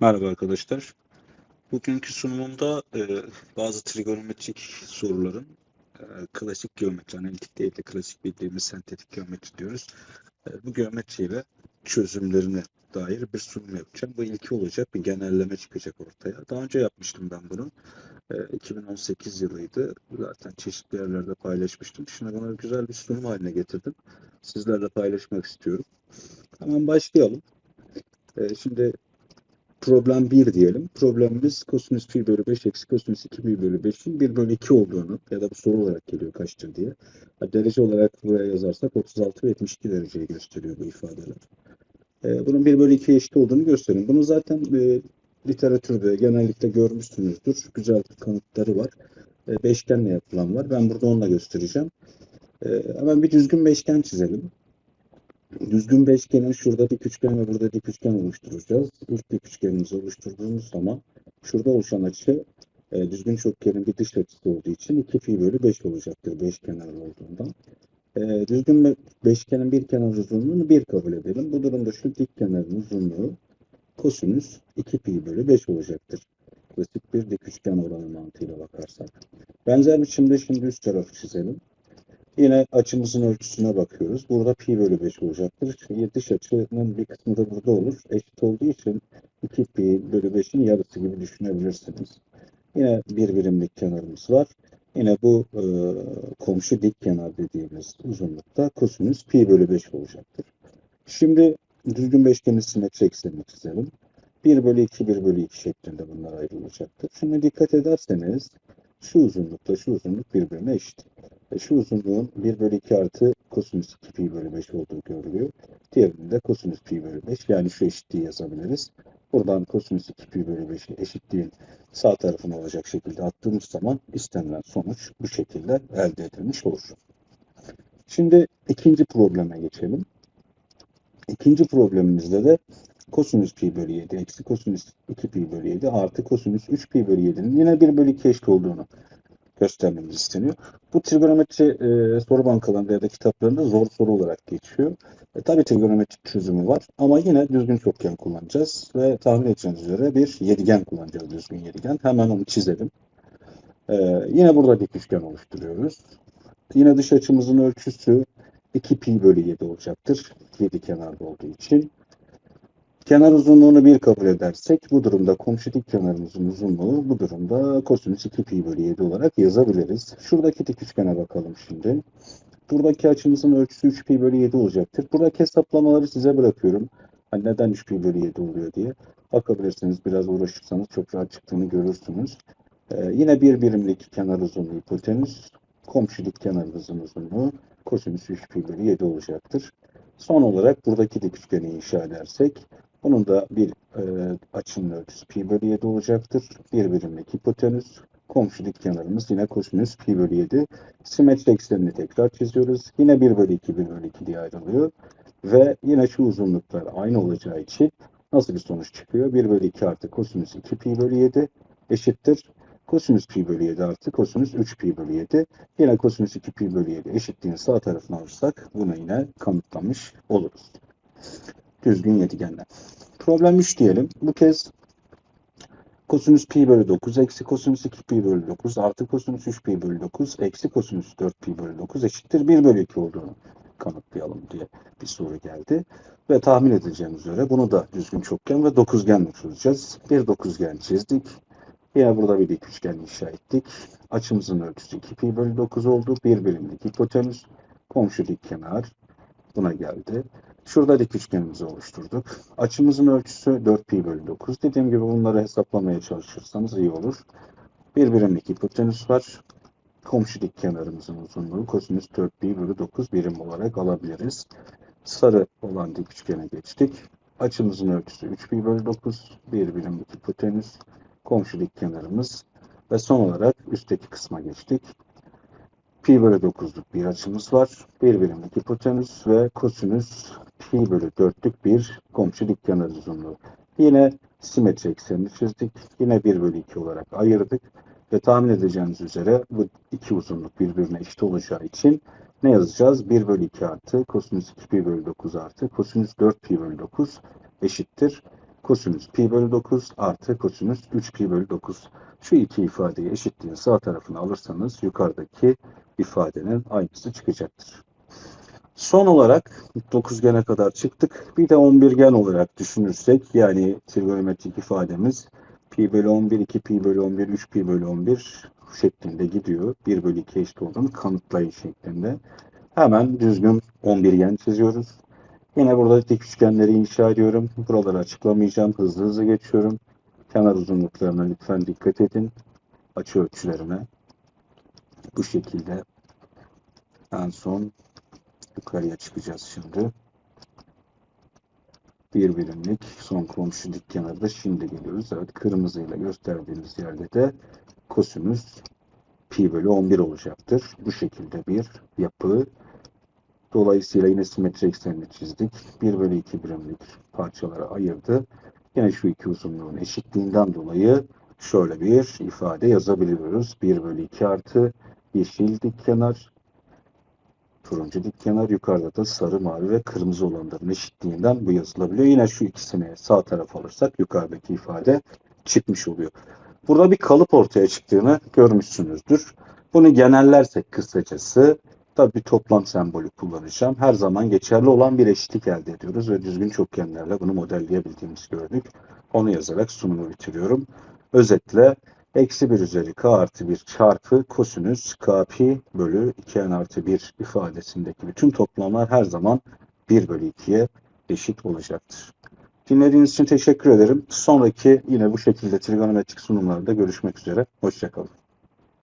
Merhaba arkadaşlar. Bugünkü sunumumda e, bazı trigonometrik soruların e, klasik geometri, analitik değil de klasik bildiğimiz sentetik geometri diyoruz. E, bu geometriyle çözümlerine dair bir sunum yapacağım. Bu ilki olacak, bir genelleme çıkacak ortaya. Daha önce yapmıştım ben bunu. E, 2018 yılıydı. Zaten çeşitli yerlerde paylaşmıştım. Şimdi bunu güzel bir sunum haline getirdim. Sizlerle paylaşmak istiyorum. Hemen başlayalım. E, şimdi problem 1 diyelim. Problemimiz kosinüs pi bölü 5 eksi kosinüs 2 pi bölü 5'in 1 bölü 2 olduğunu ya da bu soru olarak geliyor kaçtır diye. Derece olarak buraya yazarsak 36 ve 72 dereceyi gösteriyor bu ifadeler. Ee, bunun 1 bölü 2'ye eşit olduğunu gösterin. Bunu zaten e, literatürde genellikle görmüşsünüzdür. Güzel kanıtları var. E, beşgenle yapılan var. Ben burada onunla göstereceğim. E, hemen bir düzgün beşgen çizelim. Düzgün beşgenin şurada dik üçgen ve burada dik üçgen oluşturacağız. İlk dik üçgenimizi oluşturduğumuz zaman şurada oluşan açı e, düzgün çokgenin bir dış açısı olduğu için 2 pi bölü 5 olacaktır beş kenar olduğundan. E, düzgün be beşgenin bir kenar uzunluğunu 1 kabul edelim. Bu durumda şu dik kenarın uzunluğu kosinüs 2 pi bölü 5 olacaktır. Klasik bir dik üçgen oranı mantığıyla bakarsak. Benzer biçimde şimdi üst tarafı çizelim. Yine açımızın ölçüsüne bakıyoruz. Burada pi bölü 5 olacaktır. Çünkü dış açının bir kısmı da burada olur. Eşit olduğu için 2 pi bölü 5'in yarısı gibi düşünebilirsiniz. Yine bir birimlik kenarımız var. Yine bu e, komşu dik kenar dediğimiz uzunlukta kosinüs pi bölü 5 olacaktır. Şimdi düzgün beşgenin simetri eksenini çizelim. 1 bölü 2, 1 bölü 2 şeklinde bunlar ayrılacaktır. Şimdi dikkat ederseniz şu uzunlukla şu uzunluk birbirine eşit. E şu uzunluğun 1 bölü 2 artı kosinüs 2 pi bölü 5 olduğu görülüyor. Diğerinde de kosinüs pi bölü 5. Yani şu eşitliği yazabiliriz. Buradan kosinüs 2 pi bölü 5'i eşitliğin sağ tarafına olacak şekilde attığımız zaman istenilen sonuç bu şekilde elde edilmiş olur. Şimdi ikinci probleme geçelim. İkinci problemimizde de kosinüs pi bölü 7 eksi kosinüs 2 pi bölü 7 artı kosinüs 3 pi bölü 7'nin yine 1 bölü 2 eşit olduğunu göstermemiz isteniyor. Bu trigonometri e, soru bankalarında ya da kitaplarında zor soru olarak geçiyor. E, tabii trigonometrik çözümü var ama yine düzgün çokgen kullanacağız ve tahmin edeceğiniz üzere bir yedigen kullanacağız düzgün yedigen. Hemen onu çizelim. E, yine burada dik üçgen oluşturuyoruz. Yine dış açımızın ölçüsü 2 pi bölü 7 olacaktır. 7 kenarda olduğu için. Kenar uzunluğunu 1 kabul edersek bu durumda komşu dik kenarımızın uzunluğu bu durumda kosinüs 2 pi bölü 7 olarak yazabiliriz. Şuradaki dik üçgene bakalım şimdi. Buradaki açımızın ölçüsü 3 pi bölü 7 olacaktır. Buradaki hesaplamaları size bırakıyorum. Hani neden 3 pi bölü 7 oluyor diye. Bakabilirsiniz biraz uğraşırsanız çok rahat çıktığını görürsünüz. Ee, yine bir birimlik kenar uzunluğu hipotenüs. Komşu dik kenarımızın uzunluğu kosinüs 3 pi bölü 7 olacaktır. Son olarak buradaki dik üçgeni inşa edersek bunun da bir e, açının ölçüsü pi bölü 7 olacaktır. Bir birimlik hipotenüs. Komşu kenarımız yine kosinüs pi bölü 7. Simetri eksenini tekrar çiziyoruz. Yine 1 bölü 2, 1 bölü 2 diye ayrılıyor. Ve yine şu uzunluklar aynı olacağı için nasıl bir sonuç çıkıyor? 1 bölü 2 artı kosinüs 2 pi bölü 7 eşittir. Kosinüs pi bölü 7 artı kosinüs 3 pi bölü 7. Yine kosinüs 2 pi bölü 7 eşitliğin sağ tarafına alırsak bunu yine kanıtlamış oluruz düzgün yedigenler. Problem 3 diyelim. Bu kez kosinüs pi bölü 9 eksi kosinüs 2 pi bölü 9 artı kosinüs 3 pi bölü 9 eksi kosinüs 4 pi bölü 9 eşittir 1 bölü 2 olduğunu kanıtlayalım diye bir soru geldi. Ve tahmin edeceğimiz üzere bunu da düzgün çokgen ve dokuzgenle çözeceğiz. Bir dokuzgen çizdik. Yine burada bir dik üçgen inşa ettik. Açımızın ölçüsü 2 pi bölü 9 oldu. Bir birimlik hipotenüs. Komşu dik kenar buna geldi. Şurada dik üçgenimizi oluşturduk. Açımızın ölçüsü 4 pi bölü 9. Dediğim gibi bunları hesaplamaya çalışırsanız iyi olur. Bir birimlik hipotenüs var. Komşu dik kenarımızın uzunluğu kosinüs 4 pi bölü 9 birim olarak alabiliriz. Sarı olan dik üçgene geçtik. Açımızın ölçüsü 3 pi bölü 9. Bir birimlik hipotenüs. Komşu dik kenarımız. Ve son olarak üstteki kısma geçtik pi bölü 9'luk bir açımız var. Bir birimlik hipotenüs ve kosinüs pi bölü 4'lük bir komşu dik kenar uzunluğu. Yine simetri eksenini çizdik. Yine 1 bölü 2 olarak ayırdık. Ve tahmin edeceğiniz üzere bu iki uzunluk birbirine eşit olacağı için ne yazacağız? 1 bölü 2 artı kosinüs 2 pi bölü 9 artı kosinüs 4 pi bölü 9 eşittir. kosinüs pi bölü 9 artı kosinüs 3 pi bölü 9. Şu iki ifadeyi eşitliğin sağ tarafına alırsanız yukarıdaki ifadenin aynısı çıkacaktır. Son olarak dokuzgene kadar çıktık. Bir de 11gen olarak düşünürsek yani trigonometrik ifademiz pi bölü 11, 2 pi bölü 11, 3 pi bölü 11 şeklinde gidiyor. 1 bölü 2 eşit olduğunu kanıtlayın şeklinde. Hemen düzgün 11gen çiziyoruz. Yine burada dik üçgenleri inşa ediyorum. Buraları açıklamayacağım. Hızlı hızlı geçiyorum. Kenar uzunluklarına lütfen dikkat edin. Açı ölçülerine. Bu şekilde en son yukarıya çıkacağız şimdi. Bir birimlik son komşu dik kenarda şimdi geliyoruz. Evet kırmızıyla gösterdiğimiz yerde de kosinüs pi bölü 11 olacaktır. Bu şekilde bir yapı. Dolayısıyla yine simetri eksenini çizdik. 1 bölü 2 birimlik parçalara ayırdı. Yine şu iki uzunluğun eşitliğinden dolayı şöyle bir ifade yazabiliyoruz. 1 bölü 2 artı yeşil dik kenar turuncu dik kenar yukarıda da sarı, mavi ve kırmızı olanların eşitliğinden bu yazılabiliyor. Yine şu ikisini sağ tarafa alırsak yukarıdaki ifade çıkmış oluyor. Burada bir kalıp ortaya çıktığını görmüşsünüzdür. Bunu genellersek kısacası tabii bir toplam sembolü kullanacağım. Her zaman geçerli olan bir eşitlik elde ediyoruz ve düzgün çokgenlerle bunu modelleyebildiğimizi gördük. Onu yazarak sunumu bitiriyorum. Özetle eksi 1 üzeri k artı 1 çarpı kosinüs k pi bölü 2n artı 1 ifadesindeki bütün toplamlar her zaman 1 bölü 2'ye eşit olacaktır. Dinlediğiniz için teşekkür ederim. Sonraki yine bu şekilde trigonometrik sunumlarda görüşmek üzere. Hoşçakalın.